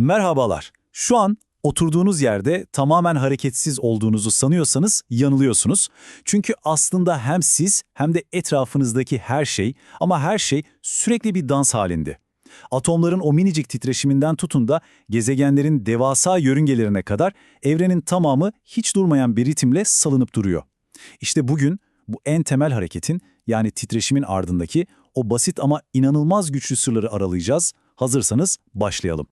Merhabalar. Şu an oturduğunuz yerde tamamen hareketsiz olduğunuzu sanıyorsanız yanılıyorsunuz. Çünkü aslında hem siz hem de etrafınızdaki her şey ama her şey sürekli bir dans halinde. Atomların o minicik titreşiminden tutun da gezegenlerin devasa yörüngelerine kadar evrenin tamamı hiç durmayan bir ritimle salınıp duruyor. İşte bugün bu en temel hareketin yani titreşimin ardındaki o basit ama inanılmaz güçlü sırları aralayacağız. Hazırsanız başlayalım.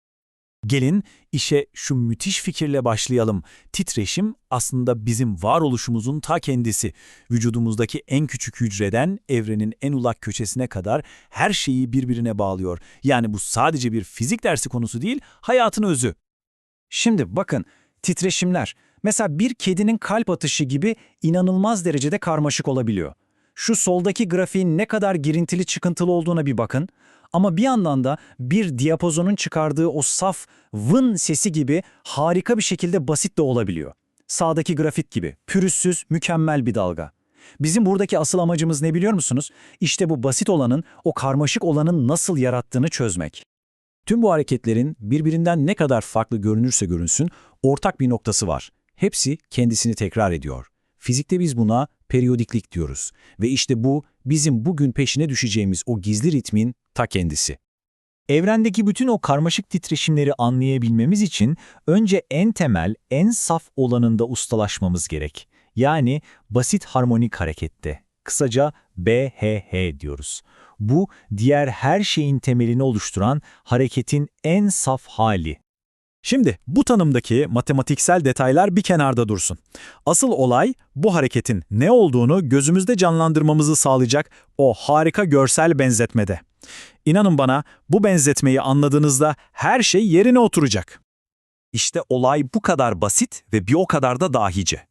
Gelin işe şu müthiş fikirle başlayalım. Titreşim aslında bizim varoluşumuzun ta kendisi. Vücudumuzdaki en küçük hücreden evrenin en ulak köşesine kadar her şeyi birbirine bağlıyor. Yani bu sadece bir fizik dersi konusu değil, hayatın özü. Şimdi bakın, titreşimler. Mesela bir kedinin kalp atışı gibi inanılmaz derecede karmaşık olabiliyor. Şu soldaki grafiğin ne kadar girintili çıkıntılı olduğuna bir bakın. Ama bir yandan da bir diyapozonun çıkardığı o saf vın sesi gibi harika bir şekilde basit de olabiliyor. Sağdaki grafik gibi pürüzsüz, mükemmel bir dalga. Bizim buradaki asıl amacımız ne biliyor musunuz? İşte bu basit olanın, o karmaşık olanın nasıl yarattığını çözmek. Tüm bu hareketlerin birbirinden ne kadar farklı görünürse görünsün, ortak bir noktası var. Hepsi kendisini tekrar ediyor. Fizikte biz buna periyodiklik diyoruz. Ve işte bu bizim bugün peşine düşeceğimiz o gizli ritmin ta kendisi. Evrendeki bütün o karmaşık titreşimleri anlayabilmemiz için önce en temel, en saf olanında ustalaşmamız gerek. Yani basit harmonik harekette. Kısaca BHH diyoruz. Bu, diğer her şeyin temelini oluşturan hareketin en saf hali. Şimdi bu tanımdaki matematiksel detaylar bir kenarda dursun. Asıl olay bu hareketin ne olduğunu gözümüzde canlandırmamızı sağlayacak o harika görsel benzetmede. İnanın bana bu benzetmeyi anladığınızda her şey yerine oturacak. İşte olay bu kadar basit ve bir o kadar da dahice.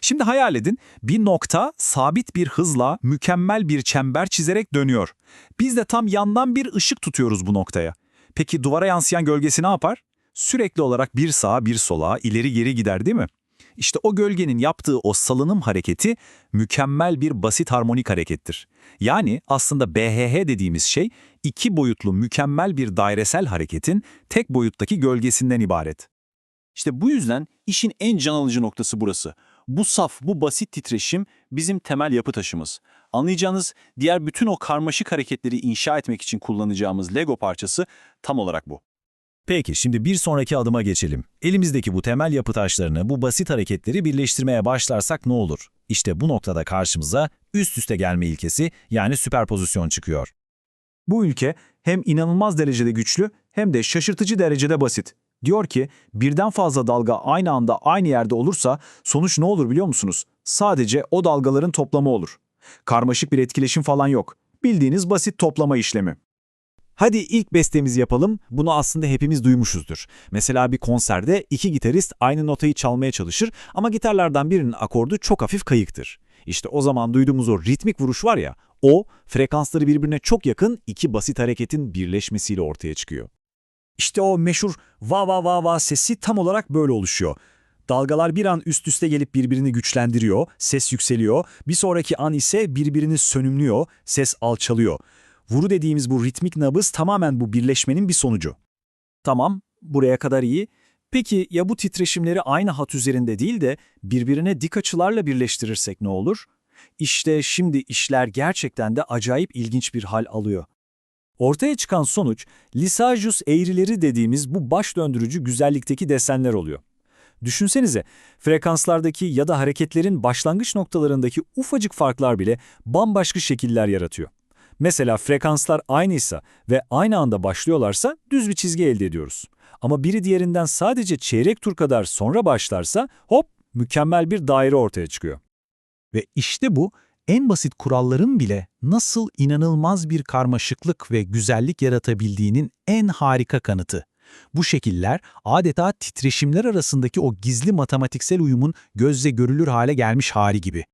Şimdi hayal edin bir nokta sabit bir hızla mükemmel bir çember çizerek dönüyor. Biz de tam yandan bir ışık tutuyoruz bu noktaya. Peki duvara yansıyan gölgesi ne yapar? Sürekli olarak bir sağa bir sola ileri geri gider değil mi? İşte o gölgenin yaptığı o salınım hareketi mükemmel bir basit harmonik harekettir. Yani aslında BHH dediğimiz şey iki boyutlu mükemmel bir dairesel hareketin tek boyuttaki gölgesinden ibaret. İşte bu yüzden işin en can alıcı noktası burası. Bu saf, bu basit titreşim bizim temel yapı taşımız. Anlayacağınız diğer bütün o karmaşık hareketleri inşa etmek için kullanacağımız Lego parçası tam olarak bu. Peki şimdi bir sonraki adıma geçelim. Elimizdeki bu temel yapı taşlarını, bu basit hareketleri birleştirmeye başlarsak ne olur? İşte bu noktada karşımıza üst üste gelme ilkesi yani süperpozisyon çıkıyor. Bu ülke hem inanılmaz derecede güçlü hem de şaşırtıcı derecede basit. Diyor ki birden fazla dalga aynı anda aynı yerde olursa sonuç ne olur biliyor musunuz? Sadece o dalgaların toplamı olur. Karmaşık bir etkileşim falan yok. Bildiğiniz basit toplama işlemi. Hadi ilk bestemizi yapalım. Bunu aslında hepimiz duymuşuzdur. Mesela bir konserde iki gitarist aynı notayı çalmaya çalışır ama gitarlardan birinin akordu çok hafif kayıktır. İşte o zaman duyduğumuz o ritmik vuruş var ya, o frekansları birbirine çok yakın iki basit hareketin birleşmesiyle ortaya çıkıyor. İşte o meşhur va va va va sesi tam olarak böyle oluşuyor. Dalgalar bir an üst üste gelip birbirini güçlendiriyor, ses yükseliyor. Bir sonraki an ise birbirini sönümlüyor, ses alçalıyor. Vuru dediğimiz bu ritmik nabız tamamen bu birleşmenin bir sonucu. Tamam, buraya kadar iyi. Peki ya bu titreşimleri aynı hat üzerinde değil de birbirine dik açılarla birleştirirsek ne olur? İşte şimdi işler gerçekten de acayip ilginç bir hal alıyor. Ortaya çıkan sonuç, Lysagius eğrileri dediğimiz bu baş döndürücü güzellikteki desenler oluyor. Düşünsenize, frekanslardaki ya da hareketlerin başlangıç noktalarındaki ufacık farklar bile bambaşka şekiller yaratıyor. Mesela frekanslar aynıysa ve aynı anda başlıyorlarsa düz bir çizgi elde ediyoruz. Ama biri diğerinden sadece çeyrek tur kadar sonra başlarsa hop mükemmel bir daire ortaya çıkıyor. Ve işte bu en basit kuralların bile nasıl inanılmaz bir karmaşıklık ve güzellik yaratabildiğinin en harika kanıtı. Bu şekiller adeta titreşimler arasındaki o gizli matematiksel uyumun gözle görülür hale gelmiş hali gibi.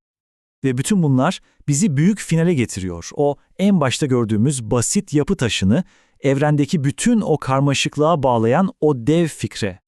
Ve bütün bunlar bizi büyük finale getiriyor. O en başta gördüğümüz basit yapı taşını evrendeki bütün o karmaşıklığa bağlayan o dev fikre.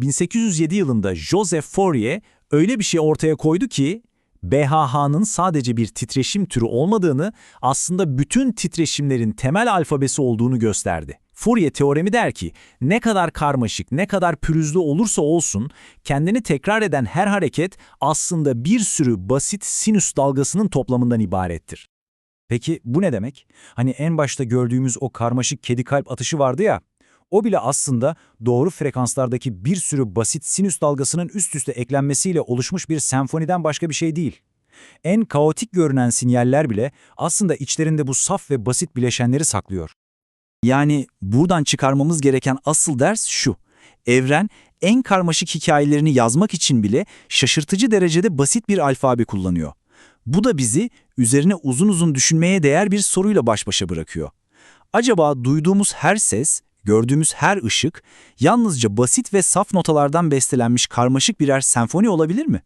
1807 yılında Joseph Fourier öyle bir şey ortaya koydu ki BHH'nın sadece bir titreşim türü olmadığını, aslında bütün titreşimlerin temel alfabesi olduğunu gösterdi. Fourier teoremi der ki, ne kadar karmaşık, ne kadar pürüzlü olursa olsun, kendini tekrar eden her hareket aslında bir sürü basit sinüs dalgasının toplamından ibarettir. Peki bu ne demek? Hani en başta gördüğümüz o karmaşık kedi kalp atışı vardı ya, o bile aslında doğru frekanslardaki bir sürü basit sinüs dalgasının üst üste eklenmesiyle oluşmuş bir senfoniden başka bir şey değil. En kaotik görünen sinyaller bile aslında içlerinde bu saf ve basit bileşenleri saklıyor. Yani buradan çıkarmamız gereken asıl ders şu. Evren en karmaşık hikayelerini yazmak için bile şaşırtıcı derecede basit bir alfabe kullanıyor. Bu da bizi üzerine uzun uzun düşünmeye değer bir soruyla baş başa bırakıyor. Acaba duyduğumuz her ses, gördüğümüz her ışık yalnızca basit ve saf notalardan bestelenmiş karmaşık birer senfoni olabilir mi?